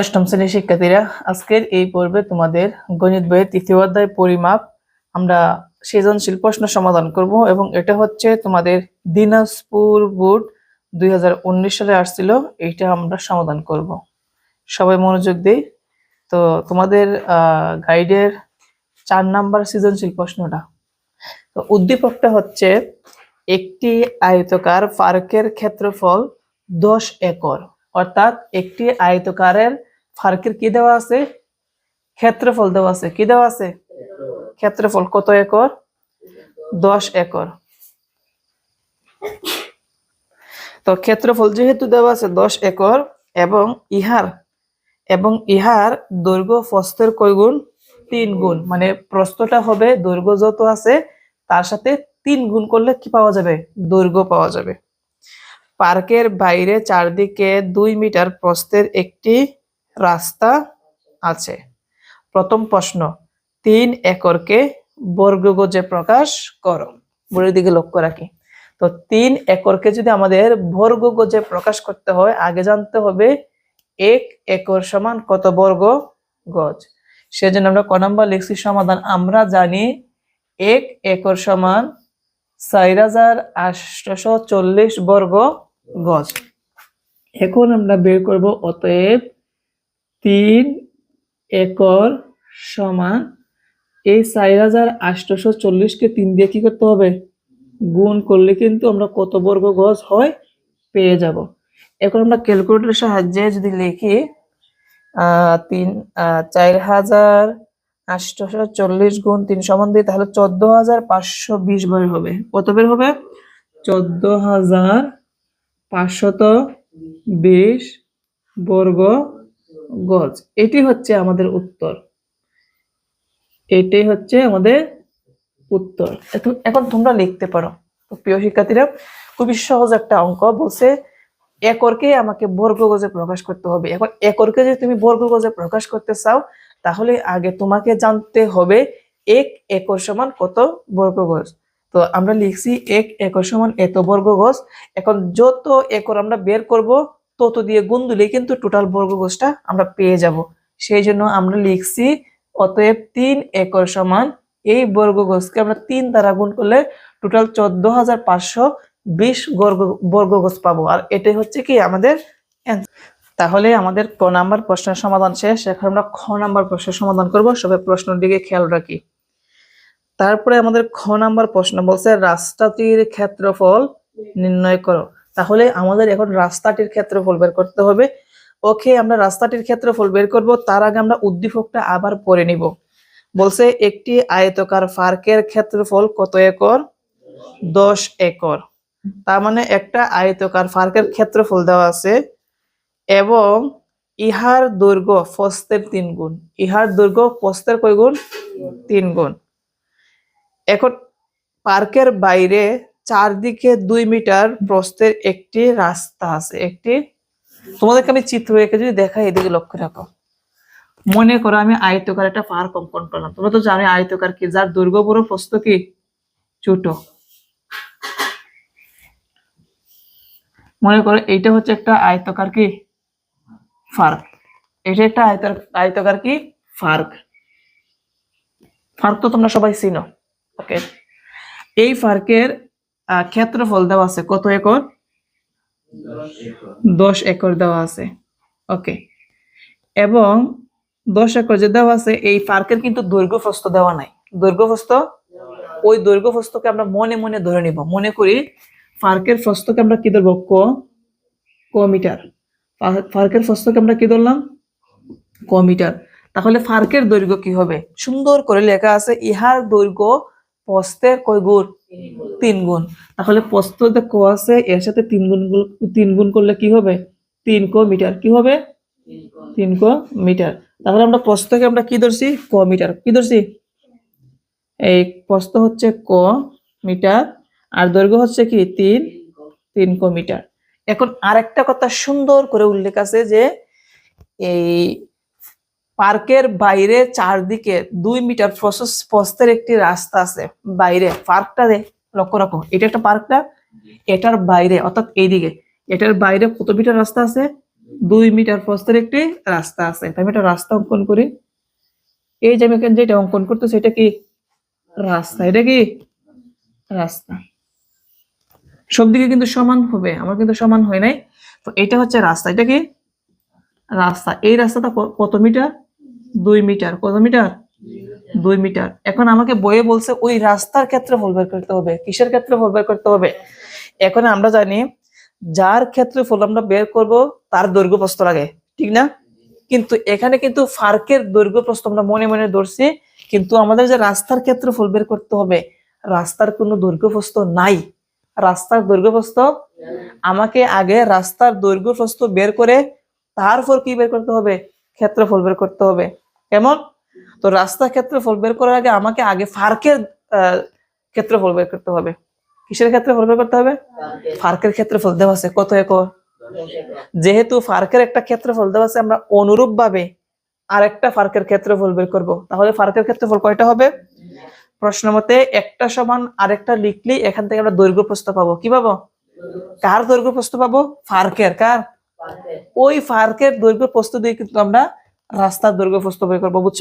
অষ্টম শ্রেণির শিক্ষার্থীরা, আজকের এই পর্বে তোমাদের গণিত বইয়ের তৃতীয় অধ্যায় পরিমাপ আমরা সৃজনশীল প্রশ্ন সমাধান করব এবং এটা হচ্ছে তোমাদের দিনাজপুর বোর্ড দুই হাজার উনিশ সালে আসছিল, এইটা আমরা সমাধান করব। সবাই মনোযোগ দিই। তো তোমাদের গাইডের চার নাম্বার সৃজনশীল প্রশ্নটা। তো উদ্দীপকটা হচ্ছে, একটি আয়তকার পার্কের ক্ষেত্রফল দশ একর, অর্থাৎ একটি আয়তকারের ফার্কের কি দেওয়া আছে? ক্ষেত্রফল দেওয়া আছে। কি দেওয়া আছে? ক্ষেত্রফল কত একর? দশ একর। তো ক্ষেত্রফল যেহেতু দেওয়া আছে দশ একর, এবং ইহার এবং ইহার দৈর্ঘ্য প্রস্থের কয় গুণ? তিন গুণ। মানে প্রস্তটা হবে দৈর্ঘ্য যত আছে, তার সাথে তিন গুণ করলে কি পাওয়া যাবে? দৈর্ঘ্য পাওয়া যাবে। পার্কের বাইরে চারদিকে দুই মিটার প্রস্তের একটি রাস্তা আছে। প্রথম প্রশ্ন, তিন একরকে বর্গগজে প্রকাশ করো। বইয়ের দিকে লক্ষ্য রাখি। তো তিন একরকে যদি আমাদের বর্গগজে প্রকাশ করতে হয়, আগে জানতে হবে এক একর সমান কত বর্গ গজ সেজন্য আমরা ক নাম্বার লিখছি, সমাধান আমরা জানি এক একর সমান চার হাজার আটশো চল্লিশ বর্গ গজ এখন আমরা বের করব, অতএব তিন একর সমান এই চার হাজার আটশোশো চল্লিশকে তিন দিয়ে কি করতে হবে? গুণ করলে কিন্তু আমরা কত বর্গ গজ হয়? পেয়ে যাব। এখন আমরা ক্যালকুলেটরের সাহায্যে যদি লিখি তিন চার হাজার আটশোশো চল্লিশ গুণ তিন সমান দিই, তাহলে চোদ্দ হাজার পাঁচশো বিশ বার হবে। কত বের হবে? চোদ্দ হাজার পাঁচশত বিশ বর্গ গজ, এটি হচ্ছে আমাদের উত্তর। এটাই হচ্ছে আমাদের উত্তর। এখন তোমরা লিখতে পারো। প্রিয় শিক্ষার্থীরা, খুবই সহজ একটা অঙ্ক, বলছে একরকে আমাকে বর্গ গজে প্রকাশ করতে হবে। এখন একরকে যদি তুমি বর্গ গজে প্রকাশ করতে চাও, তাহলে আগে তোমাকে জানতে হবে এক একর সমান কত বর্গ গজ। তো আমরা লিখছি এক একর সমান এত বর্গ গজ। এখন যত একর আমরা বের করব তত দিয়ে গুণ দিলে কিন্তু টোটাল বর্গ গজটা আমরা পেয়ে যাব। সেই জন্য আমরা লিখছি, অতএব তিন একর সমান এই বর্গ গজকে আমরা তিন দ্বারা গুণ করলে টোটাল চোদ্দ হাজার পাঁচশো বিশ বর্গ বর্গ গজ পাবো। আর এটাই হচ্ছে কি আমাদের তাহলে আমাদের ক নাম্বার প্রশ্নের সমাধান শেষ। এখন আমরা খ নাম্বার প্রশ্নের সমাধান করব। সবাই প্রশ্নের দিকে খেয়াল রাখি। তারপরে আমাদের খ নাম্বার প্রশ্ন বলছে রাস্তাটির ক্ষেত্রফল নির্ণয় করো। তাহলে আমাদের এখন রাস্তাটির ক্ষেত্রফল বের করতে হবে। ওকে, আমরা রাস্তাটির ক্ষেত্রফল বের করব, তার আগে আমরা উদ্দীপকটা আবার পড়ে নিব। বলছে, একটি আয়তকার পার্কের ক্ষেত্রফল কত একর? দশ একর। তার মানে একটা আয়তকার পার্কের ক্ষেত্রফল দেওয়া আছে, এবং ইহার দৈর্ঘ্য ফস্তের তিন গুণ। ইহার দৈর্ঘ্য ফস্তের কয় গুণ? তিন গুণ। এখন, পার্কের বাইরে চারদিকে দুই মিটার প্রস্থের একটি রাস্তা আছে, একটি তোমাদেরকে আমি চিত্র এঁকে যদি দেখাই, এদিকে লক্ষ্য রাখো। মনে করো আমি আয়তকার একটা পার্ক অঙ্কন করলাম। তোমরা তো জানো আয়তকার কি, যার দৈর্ঘ্য বড়, প্রস্থ কি? ছোট। মনে করো এইটা হচ্ছে একটা আয়তকার কি? ফার্ক। এটা একটা আয়তকার কি? ফার্ক। ফার্ক তো তোমরা সবাই চিনো। ওকে এই ফার্কের ক্ষেত্রফল দেওয়া আছে কত একর? দশ একর দেওয়া আছে। ওকে এবং দশ একর যে দেওয়া আছে, এই পার্কের কিন্তু দৈর্ঘ্য প্রস্থ দেওয়া নাই। দৈর্ঘ্য প্রস্থ ওই দৈর্ঘ্য প্রস্থকে আমরা মনে মনে ধরে নিব। মনে করি ফার্কের প্রস্থকে আমরা কি ধরবো? ক ক মিটার। পার্কের প্রস্থকে আমরা কি ধরলাম? ক মিটার। তাহলে ফার্কের দৈর্ঘ্য কি হবে? সুন্দর করে লেখা আছে, ইহার দৈর্ঘ্য প্রস্থের কয় গুণ? তিন গুণ তাহলে প্রস্থ যে ক আছে এর সাথে তিন গুণ তিন গুণ করলে কি হবে? তিন ক মিটার। কি হবে? তিন ক মিটার। তাহলে আমরা প্রস্থকে আমরা কি ধরছি? ক মিটার। কি ধরছি? এই প্রস্থ হচ্ছে ক মিটার আর দৈর্ঘ্য হচ্ছে কি? তিন তিন ক মিটার। এখন আরেকটা কথা সুন্দর করে উল্লেখ আছে যে এই পার্কের বাইরে চারদিকে দুই মিটার প্রস্থের একটি রাস্তা আছে বাইরে। পার্কটা লক্ষ্য রাখো এটা একটা পার্কটা এটার বাইরে অর্থাৎ এইদিকে। এটার বাইরে কত মিটার রাস্তা আছে? দুই মিটার প্রস্থের একটি রাস্তা আছে। আমি একটা রাস্তা অঙ্কন করি। এই যে আমি যেটা অঙ্কন করতেছি এটা কি? রাস্তা। এটা কি? রাস্তা। সব দিকে কিন্তু সমান হবে আমার কিন্তু সমান হয় নাই। তো এটা হচ্ছে রাস্তা। এটা কি? রাস্তা। এই রাস্তাটা কত মিটার? দুই মিটার, কত মিটার? দুই মিটার। এখন আমাকে বইয়ে বলছে, ওই রাস্তার ক্ষেত্রফল বের করতে হবে, কিসের ক্ষেত্রে ক্ষেত্রফল বের করতে হবে? এখন আমরা জানি, যার ক্ষেত্রফল আমরা বের করব, তার দৈর্ঘ্য প্রস্থ লাগে, ঠিক না? কিন্তু এখানে কিন্তু ফার্কের দৈর্ঘ্য প্রস্থ আমরা মনে মনে ধরছি, কিন্তু আমাদের যে রাস্তার ক্ষেত্রফল বের করতে হবে, রাস্তার কোনো দৈর্ঘ্য প্রস্থ নাই। রাস্তার দৈর্ঘ্য প্রস্থ? আমাকে আগে রাস্তার দৈর্ঘ্য প্রস্থ বের করে, তারপর কি বের করতে হবে? ক্ষেত্রফল বের করতে হবে। কেমন? তো রাস্তার ক্ষেত্রফল বের করার আগে আমাকে আগে ফার্কের ক্ষেত্রফল বের করতে হবে। কিসের ক্ষেত্রফল বের করতে হবে? ফার্কের ক্ষেত্রফল দেওয়া আছে। কত একর? যেহেতু ফার্কের একটা ক্ষেত্রফল দেওয়া আছে, আমরা অনুরূপ ভাবে আরেকটা ফার্কের ক্ষেত্রফল বের করব। তাহলে ফার্কের ক্ষেত্রফল কয়টা হবে? প্রশ্ন মতে একটা সমান আরেকটা লিখলি এখান থেকে আমরা দৈর্ঘ্য প্রস্তাব পাবো। কি পাবো? কার দৈর্ঘ্য প্রস্তাব পাবো? ফার্কের। কার? ওই ফার্কের দৈর্ঘ্য প্রস্থ দিয়ে কিন্তু আমরা রাস্তার দৈর্ঘ্য প্রস্থ বের করব, বুঝছ?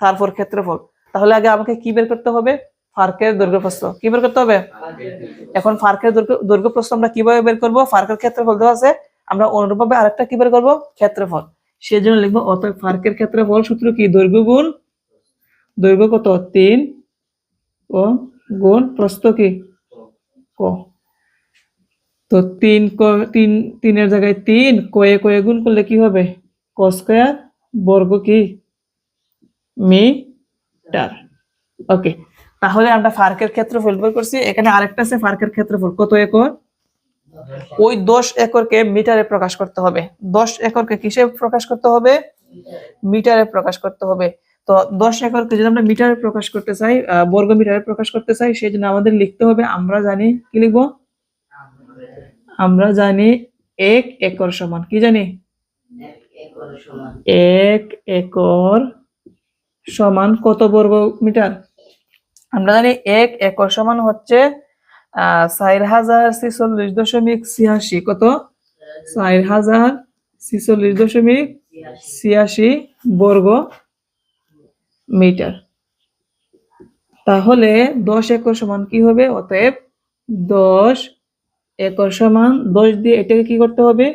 তারপর ক্ষেত্রফল। তাহলে আগে আমাকে কি বের করতে হবে? ফার্কের দৈর্ঘ্য প্রস্থ। কি বের করতে হবে? এখন ফার্কের দৈর্ঘ্য প্রস্থ আমরা কীভাবে বের করব? ফার্কের ক্ষেত্রফল দেওয়া আছে। আমরা অনুরূপভাবে আরেকটা কি বের করব? ক্ষেত্রফল। সেই জন্য লিখব, অতএব ফার্কের ক্ষেত্রফল সূত্র কি? দৈর্ঘ্য গুণ, দৈর্ঘ্য কত? তিন ও গুণ প্রস্থ কি? ক। তো তিন তিন, তিনের জায়গায় তিন, কয়ে কয়ে গুণ করলে কি হবে? ক স্কোয়ার বর্গ কি? মিটার। ওকে, তাহলে আমরা ফার্কের ক্ষেত্রফল বের করছি। এখানে আরেকটা আছে ফার্কের ক্ষেত্রফল। কত একর? ওই দশ একরকে মিটারে প্রকাশ করতে হবে। দশ একরকে কিসে প্রকাশ করতে হবে? মিটারে প্রকাশ করতে হবে। তো দশ একরকে যদি আমরা মিটারে প্রকাশ করতে চাই বর্গ মিটারে প্রকাশ করতে চাই সেই জন্য আমাদের লিখতে হবে, আমরা জানি, কি লিখব? আমরা জানি এক একর সমান। কি জানি? এক একর সমান কত বর্গ মিটার? আমরা জানি এক একর সমান হচ্ছে চার হাজার ছিচল্লিশ দশমিক ছিয়াশি। কত? চার হাজার ছিচল্লিশ দশমিক ছিয়াশি বর্গ মিটার। তাহলে দশ একর সমান কি হবে? অতএব দশ একর সমান দশ দিয়ে এটাকে কি করতে হবে?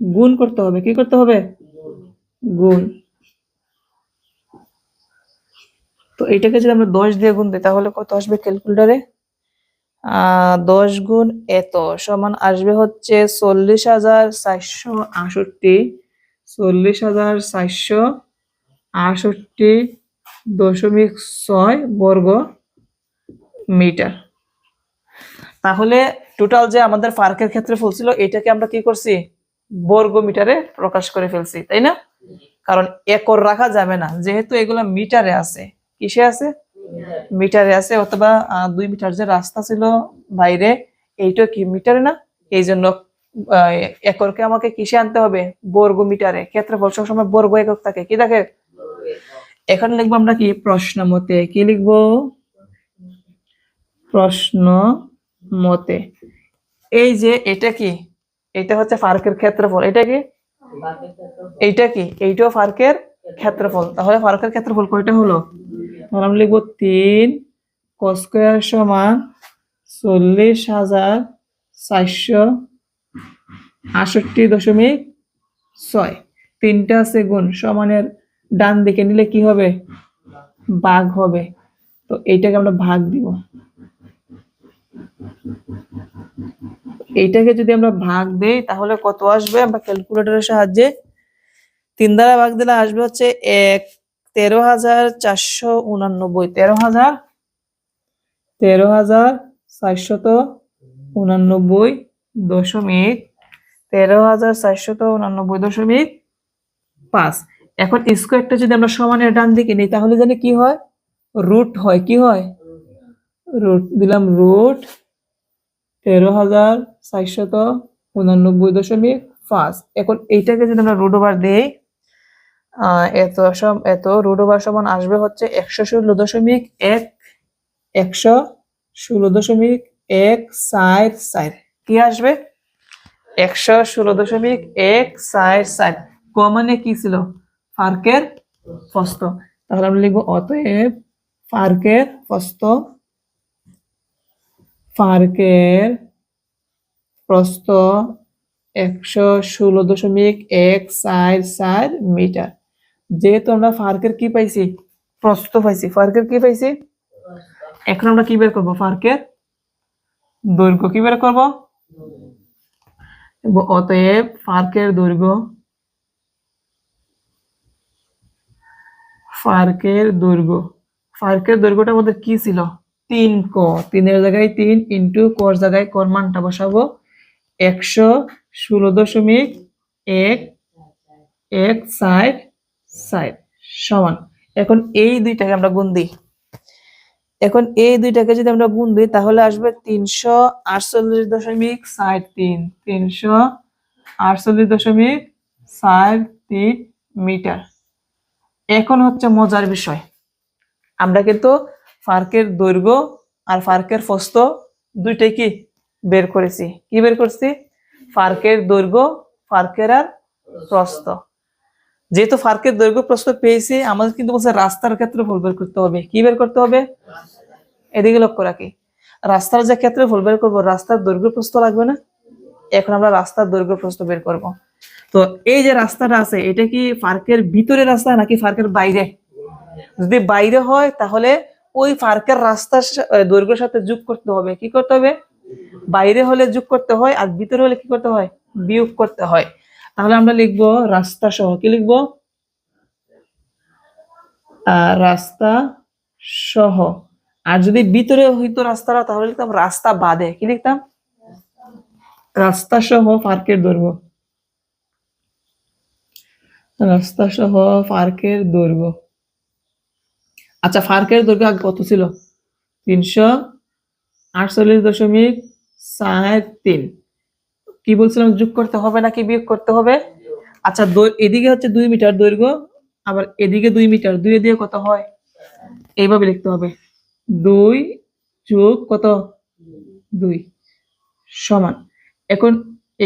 গুণ করতে হবে। কি করতে হবে? গুণ। তো এটাকে যদি আমরা দশ দিয়ে গুণ দিই, তাহলে কত আসবে ক্যালকুলেটারে? দশ গুণ এত সমান আসবে হচ্ছে চল্লিশ হাজার চারশো আষট্টি চল্লিশ হাজার চারশো আষট্টি দশমিক ছয় বর্গ মিটার। তাহলে টোটাল যে আমাদের পার্কের ক্ষেত্রে ছিল এটাকে আমরা কি করছি? বর্গ মিটারে প্রকাশ করে ফেলছি, তাই না? কারণ একর রাখা যাবে না, যেহেতু এগুলো মিটারে আছে। কিসে আছে? মিটারে আছে, অথবা দুই মিটার যে রাস্তা ছিল বাইরে, এইটা কি মিটারে না? এই জন্য একরকে আমাকে কিসে আনতে হবে? বর্গ মিটারে ক্ষেত্রফল সবসময় বর্গ একক থাকে। কি দেখে এখন লিখব আমরা কি? প্রশ্ন মতে কি লিখব? প্রশ্ন মতে। এই যে এটা কি? এটা হচ্ছে ফার্কের ক্ষেত্রফল। এটা কি? এইটা কি? এইটাও ফার্কের ক্ষেত্রফল। তাহলে ফার্কের ক্ষেত্রফল কয়টা হলো? আমরা লিখব তিন স্কোয়ার সমান চল্লিশ হাজার চারশো আষট্টি দশমিক ছয়। তিনটা আছে গুণ, সমানের ডান দিকে নিলে কি হবে? ভাগ হবে। তো এইটাকে আমরা ভাগ দিব। এইটাকে যদি আমরা ভাগ দেই, তাহলে কত আসবে? আমরা ক্যালকুলেটরের সাহায্যে তিন দ্বারা ভাগ দিলে আসবে হচ্ছে এক, তেরো হাজার চারশো উনানব্বই। তেরো হাজার তেরো হাজার চারশত উনানব্বই দশমিক তেরো হাজার চারশত উনানব্বই দশমিক পাঁচ। এখন স্কোয়ারটা যদি আমরা সমানের ডান দিকে নিই, তাহলে জানি কি হয়? রুট হয়। কি হয়? রুট দিলাম রুট তেরো হাজার চারশত উনানব্বই দশমিক পাঁচ। এখন এইটাকে যদি আমরা রুট ওভার দিই এত সম এত রুট ওভার সমান আসবে হচ্ছে একশো ষোলো দশমিক এক, একশো ষোলো দশমিক এক চার চার। কি আসবে? একশো ষোলো দশমিক এক সাইড সাইড ক মানে কি ছিল? ফার্কের ফস্ত। তাহলে আমরা লিখব, অতএব ফার্কের প্রস্থ ফার্কের প্রস্থ একশো ষোলো দশমিক এক চার চার মিটার। যেহেতু আমরা ফার্কের কি পাইছি? প্রস্থ পাইছি। ফার্কের কি পাইছি? এখন আমরা কি বের করব? ফার্কের দৈর্ঘ্য কি বের করব? অতএব ফার্কের দৈর্ঘ্য ফার্কের দৈর্ঘ্য। ফার্কের দৈর্ঘ্যটা আমাদের কি ছিল? তিন ক। তিনের জায়গায় তিন ইন্টু কর জায়গায় কর মানটা বসাবো। একশো ষোলো দশমিক এক এক সাইড সাইড, সমান। এখন এই দুইটাকে আমরা গুণ দিই। এখন এই দুইটাকে যদি আমরা গুণ দিই, তাহলে আসবে তিনশো আটচল্লিশ দশমিক ষাট তিন। তিনশো আটচল্লিশ দশমিক ষাট তিন মিটার। এখন হচ্ছে মজার বিষয়। আমরা কিন্তু ফার্কের দৈর্ঘ্য আর ফার্কের ফস্ত দুইটাই কি বের করেছি? কি বের করছি? ফার্কের দৈর্ঘ্য, ফার্কের আর প্রস্থ। যেহেতু ফার্কের দৈর্ঘ্য, প্রস্থ পেয়েছি, আমাদের কিন্তু বলছে রাস্তার ক্ষেত্রে ফুল বের করতে হবে। কি বের করতে হবে? এদিকে লক্ষ্য রাখি। রাস্তার যে ক্ষেত্রে ফুল বের করব, রাস্তার দৈর্ঘ্য, প্রস্থ লাগবে না? এখন আমরা রাস্তার দৈর্ঘ্য, প্রস্থ বের করব। তো এই যে রাস্তাটা আছে, এটা কি ফার্কের ভিতরে রাস্তা নাকি ফার্কের বাইরে? যদি বাইরে হয়, তাহলে ওই ফার্কের রাস্তার দৈর্ঘ্যের সাথে যোগ করতে হবে। কি করতে হবে? বাইরে হলে যোগ করতে হয় আর ভিতরে হলে কি করতে হয়? বিয়োগ করতে হয়। তাহলে আমরা লিখব রাস্তা সহ। কি লিখব? রাস্তা সহ। আর যদি ভিতরে হইতো রাস্তাটা তাহলে লিখতাম রাস্তা বাদে। কি লিখতাম? রাস্তা সহ পার্কের দৈর্ঘ্য। রাস্তা সহ পার্কের দৈর্ঘ্য। আচ্ছা ফার্কের দৈর্ঘ্য আগে কত ছিল? তিনশো আটচল্লিশ দশমিক সাত তিন। কি বলছিলাম, যোগ করতে হবে নাকি বিয়োগ করতে হবে? আচ্ছা এদিকে হচ্ছে দুই মিটার দৈর্ঘ্য, আবার এদিকে দুই মিটার, দুই দিয়ে কত হয়? এইভাবে লিখতে হবে। দুই যোগ কত? দুই। সমান। এখন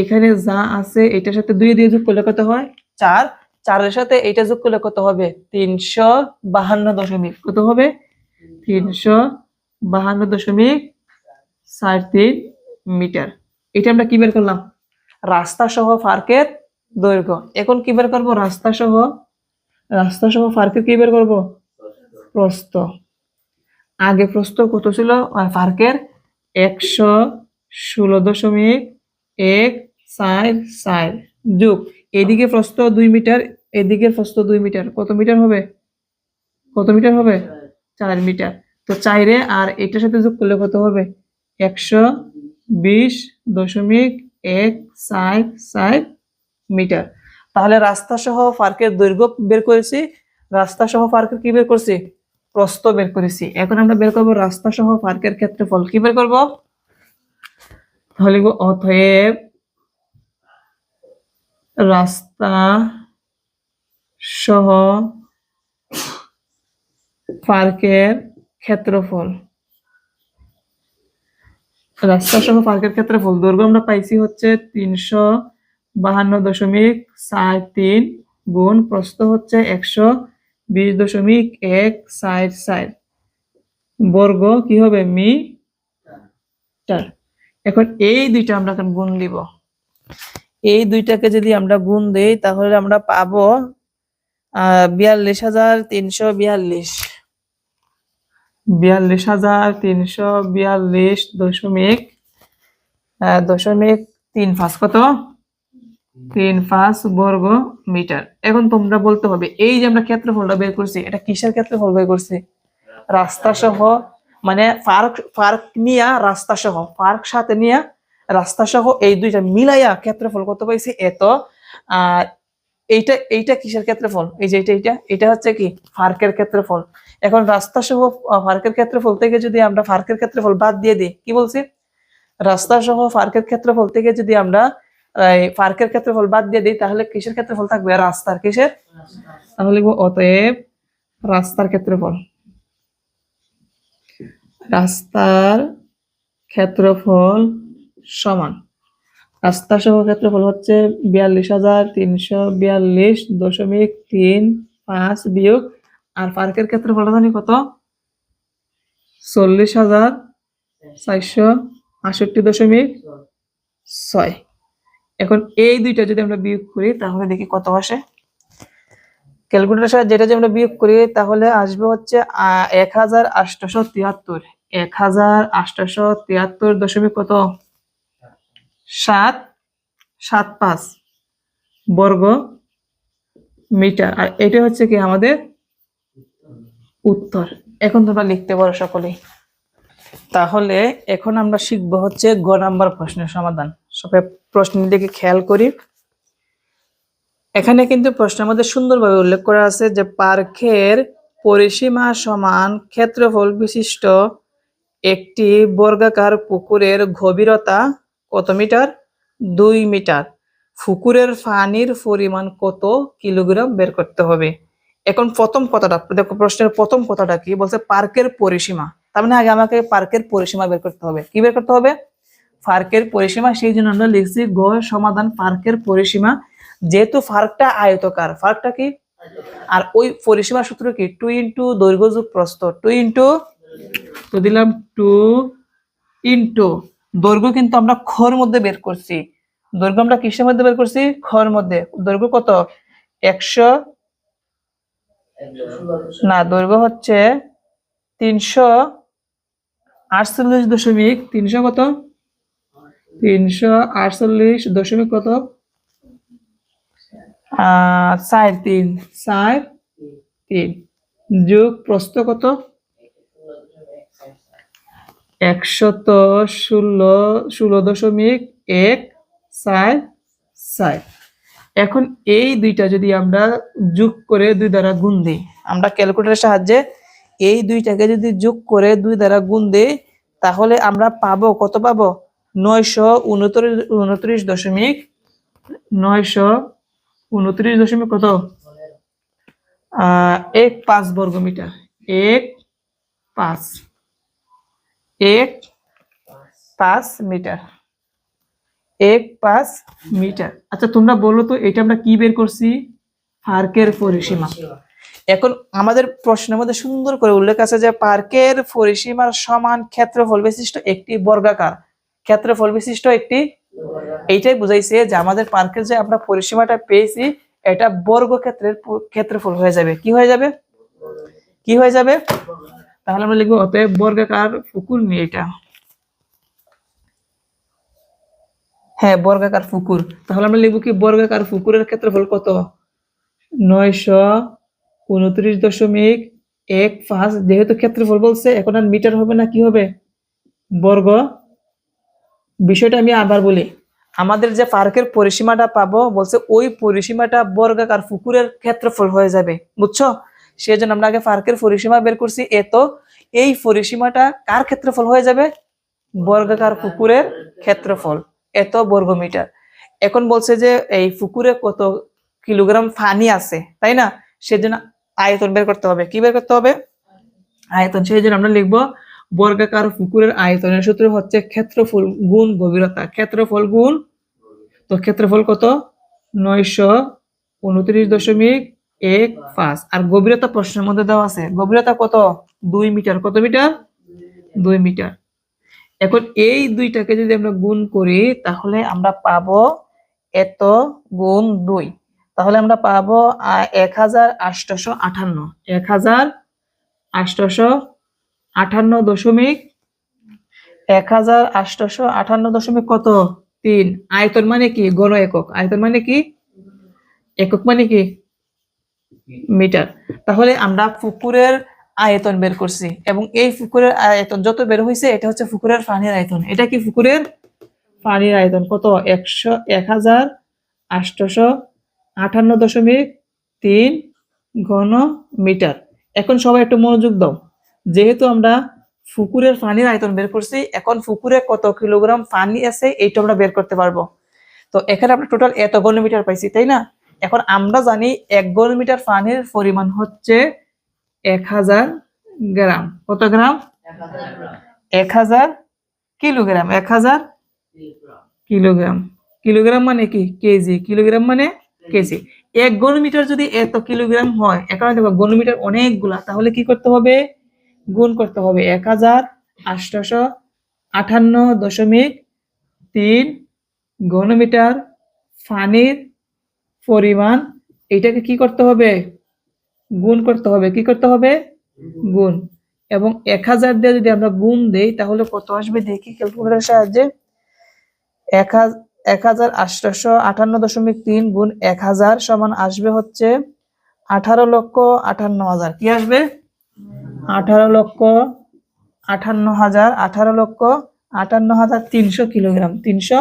এখানে যা আছে, এটার সাথে দুই দিয়ে যোগ করলে কত হয়? চার। চারের সাথে এটা যোগ করলে কত হবে? তিনশো বাহান্ন দশমিক। কত হবে? তিনশো বাহান্ন দশমিক ষাট তিন মিটার। এটা আমরা কি বের করলাম? রাস্তা সহ ফার্কের দৈর্ঘ্য। এখন কি বের করব? রাস্তা সহ রাস্তা সহ ফার্কের কি বের করব? প্রস্ত আগে প্রস্ত কত ছিল? ফার্কের একশো ষোলো দশমিক এক চার চার। যোগ। এদিকে প্রস্ত দুই মিটার এদিকে প্রস্থ দুই মিটার। কত মিটার হবে? কত মিটার হবে? চার মিটার। তো চাইরে আর এটার সাথে যোগ করলে কত হবে? একশো বিশ দশমিক এক চার চার মিটার। তাহলে রাস্তা সহ পার্কের দৈর্ঘ্য বের করেছি। রাস্তা সহ পার্কের কি বের করছি? প্রস্থ বের করেছি। এখন আমরা বের করব রাস্তা সহ পার্কের ক্ষেত্রফল। কি বের করব? তাহলে অতএব রাস্তা সহ পার্কের ক্ষেত্রফল। রাস্তা সহ পার্কের ক্ষেত্রফল। দৈর্ঘ্য আমরা পাইছি হচ্ছে তিনশো বাহান্ন দশমিক চার তিন গুণ প্রস্থ হচ্ছে একশো বিশ দশমিক এক চার চার বর্গ কি হবে? মিটার। এখন এই দুইটা আমরা গুণ দিব। এই দুইটাকে যদি আমরা গুণ দেই, তাহলে আমরা পাবো বিয়াল্লিশ হাজার তিনশো বিয়াল্লিশ। বিয়াল্লিশ হাজার তিনশো বিয়াল্লিশ দশমিক দশমিক তিন পাঁচ কত? তিন পাঁচ বর্গ মিটার। এখন তোমরা বলতে হবে, এই যে আমরা ক্ষেত্রফলটা বের করছি, এটা কিসের ক্ষেত্রফল বের করছি? রাস্তা সহ মানে পার্ক পার্ক নিয়া রাস্তা সহ পার্ক সাথে নিয়া রাস্তা সহ এই দুইটা মিলাইয়া ক্ষেত্রফল কত পাইছি? এত। আর এইটা এইটা কিসের ক্ষেত্রফল? এই যে এটা এইটা এটা হচ্ছে কি? ফার্কের ক্ষেত্রফল। এখন রাস্তা সহ ফার্কের ক্ষেত্রফল থেকে যদি আমরা ফার্কের ক্ষেত্রফল বাদ দিয়ে দিই, কি বলছি? রাস্তা সহ ফার্কের ক্ষেত্রফল থেকে যদি আমরা, এই পার্কের ক্ষেত্রফল বাদ দিয়ে দিই, তাহলে কিসের ক্ষেত্রফল থাকবে? রাস্তার কিসের? তাহলে অতএব রাস্তার ক্ষেত্রফল। রাস্তার ক্ষেত্রফল সমান। রাস্তা সহ ক্ষেত্রফল হচ্ছে বিয়াল্লিশ হাজার তিনশো বিয়াল্লিশ দশমিক তিন পাঁচ বিয়োগ, আর পার্কের ক্ষেত্রফল জানি কত? চল্লিশ হাজার চারশো আষট্টি দশমিক ছয়। এখন এই দুইটা যদি আমরা বিয়োগ করি, তাহলে দেখি কত আসে? ক্যালকুলেটার সাথে যেটা যদি আমরা বিয়োগ করি, তাহলে আসবে হচ্ছে এক হাজার আটশোশো তিয়াত্তর। এক হাজার আটশোশো তিয়াত্তর দশমিক কত? সাত সাত পাঁচ বর্গ মিটার। আর এটা হচ্ছে কি আমাদের উত্তর। এখন তোমরা লিখতে পারো সকলেই। তাহলে এখন আমরা শিখব হচ্ছে গ নাম্বার প্রশ্নের সমাধান। সবাই প্রশ্নের দিকে খেয়াল করি। এখানে কিন্তু প্রশ্নের মধ্যে সুন্দরভাবে উল্লেখ করা আছে যে পার্কের পরিসীমা সমান ক্ষেত্রফল বিশিষ্ট একটি বর্গাকার পুকুরের গভীরতা কত মিটার? দুই মিটার। পুকুরের পানির পরিমাণ কত কিলোগ্রাম বের করতে হবে? এখন প্রথম কথাটা, দেখো প্রশ্নের প্রথম কথাটা কি? বলছে পার্কের পরিসীমা। তার মানে আগে আমাকে পার্কের পরিসীমা বের করতে হবে। কি বের করতে হবে? পার্কের পরিসীমা, সেই জন্য আমরা লিখছি গ সমাধান পার্কের পরিসীমা। যেহেতু ফার্কটা আয়তকার ফার্কটা কি? আর ওই পরিসীমার সূত্র কি? টু ইন্টু দৈর্ঘ্য যোগ প্রস্থ। টু ইন্টু, তো দিলাম টু ইন্টু। দৈর্ঘ্য কিন্তু আমরা খর মধ্যে বের করছি। দৈর্ঘ্য আমরা কিসের মধ্যে বের করছি? খর মধ্যে। দৈর্ঘ্য কত? একশো না, দৈর্ঘ্য হচ্ছে তিনশো আটচল্লিশ দশমিক তিনশো কত? তিনশো আটচল্লিশ দশমিক কত? আহ চার তিন। চার তিন। যোগ প্রস্থ কত? একশত ষোলো ষোলো দশমিক এক চার চার এখন এই দুইটা যদি আমরা যোগ করে দুই দ্বারা গুণ দিই, আমরা ক্যালকুলেটরের সাহায্যে এই দুইটাকে যদি যোগ করে দুই দ্বারা গুণ দিই, তাহলে আমরা পাবো, কত পাবো? নয়শো উনত্রিশ উনত্রিশ দশমিক, নয়শো উনত্রিশ দশমিক কত? এক পাঁচ বর্গ মিটার এক পাঁচ। এক পাঁচ মিটার। এক পাঁচ মিটার। আচ্ছা তোমরা বলো তো, এটা আমরা কি বের করছি? পার্কের পরিসীমা। এখন আমাদের প্রশ্নের মধ্যে সুন্দর করে উল্লেখ আছে যে পার্কের পরিসীমার সমান ক্ষেত্রফল বিশিষ্ট একটি বর্গাকার। ক্ষেত্রফল বিশিষ্ট একটি এইটাই বুঝাইছে যে আমাদের পার্কের যে আমরা পরিসীমাটা পেয়েছি, এটা বর্গ ক্ষেত্রের প- ক্ষেত্রফল হয়ে যাবে। কি হয়ে যাবে? কি হয়ে যাবে? তাহলে আমরা লিখব অতএব বর্গাকার পুকুর নিয়ে এটা। হ্যাঁ বর্গাকার পুকুর তাহলে আমরা লিখব কি বর্গাকার পুকুরের ক্ষেত্রফল কত? নয়শো উনত্রিশ দশমিক এক পাঁচ যেহেতু ক্ষেত্রফল বলছে এখন আর মিটার হবে না কি হবে? বর্গ। বিষয়টা আমি আবার বলি আমাদের যে পার্কের পরিসীমাটা পাবো বলছে ওই পরিসীমাটা বর্গাকার পুকুরের ক্ষেত্রফল হয়ে যাবে বুঝছ? সেই জন্য আমরা আগে পার্কের পরিসীমা বের করছি। এত এই পরিসীমাটা কার ক্ষেত্রফল হয়ে যাবে? বর্গাকার পুকুরের ক্ষেত্রফল। এত বর্গ মিটার এখন বলছে যে এই পুকুরে কত কিলোগ্রাম পানি আছে, তাই না? সেজন্য আয়তন বের করতে হবে। কি বের করতে হবে? আয়তন। সেই জন্য আমরা লিখব বর্গাকার পুকুরের আয়তনের সূত্র হচ্ছে ক্ষেত্রফল গুণ গভীরতা। ক্ষেত্রফল গুণ, তো ক্ষেত্রফল কত? নয়শো উনত্রিশ দশমিক এক পাঁচ। আর গভীরতা প্রশ্নের মধ্যে দেওয়া আছে, গভীরতা কত? দুই মিটার। কত মিটার? দুই মিটার। এখন এই দুইটাকে যদি আমরা গুণ করি, তাহলে আমরা পাবো এত গুণ দুই। তাহলে আমরা পাবো এক হাজার আটশোশো আঠান্ন এক হাজার আটশোশো আঠান্ন দশমিক এক হাজার আটশোশো আঠান্ন দশমিক কত? তিন। আয়তন মানে কি? গণ একক। আয়তন মানে কি? একক মানে কি? মিটার তাহলে আমরা পুকুরের আয়তন বের করছি এবং এই পুকুরের আয়তন যত বের হয়েছে এটা হচ্ছে পুকুরের পানির আয়তন। এটা কি পুকুরের পানির আয়তন? কত? একশো, এক হাজার, আটশোশো, আটান্ন দশমিক তিন ঘন মিটার। এখন সবাই একটু মনোযোগ দাও। যেহেতু আমরা পুকুরের পানির আয়তন বের করছি, এখন পুকুরে কত কিলোগ্রাম পানি আছে, এইটা আমরা বের করতে পারব। তো এখানে আমরা টোটাল এত ঘন মিটার পাইছি, তাই না? এখন আমরা জানি এক ঘনমিটার পানির পরিমাণ হচ্ছে এক হাজার গ্রাম। কত গ্রাম? এক হাজার কিলোগ্রাম। এক হাজার কিলোগ্রাম। কিলোগ্রাম মানে কি? কেজি। কিলোগ্রাম মানে কেজি। এক ঘনমিটার যদি এত কিলোগ্রাম হয়, এখানে দেখো ঘনমিটার অনেকগুলা, তাহলে কি করতে হবে? গুণ করতে হবে। এক হাজার আটশোশো আটান্ন দশমিক তিন ঘনমিটার পানির পরিমাণ এটাকে কি করতে হবে? গুণ করতে হবে। কি করতে হবে? গুণ। এবং এক হাজার দিয়ে যদি আমরা গুণ দেই, তাহলে কত আসবে? দেখি ক্যালকুলেটারের সাহায্যে। এক হাজার আটশোশো আটান্ন দশমিক তিন গুণ এক হাজার সমান আসবে হচ্ছে আঠারো লক্ষ আটান্ন হাজার। কি আসবে? আঠারো লক্ষ আটান্ন হাজার, আঠারো লক্ষ আটান্ন হাজার তিনশো কিলোগ্রাম, তিনশো।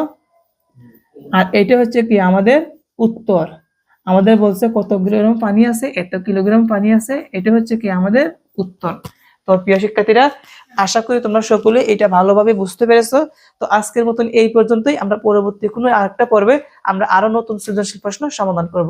আর এটা হচ্ছে কি? আমাদের উত্তর। আমাদের বলছে কত কিলোগ্রাম পানি আছে? এত কিলোগ্রাম পানি আছে, এটা হচ্ছে কি আমাদের উত্তর। তো প্রিয় শিক্ষার্থীরা, আশা করি তোমরা সকলে এটা ভালোভাবে বুঝতে পেরেছ। তো আজকের মতন এই পর্যন্তই। আমরা পরবর্তী কোনো আরেকটা পর্বে আমরা আরও নতুন সৃজনশীল প্রশ্ন সমাধান করব।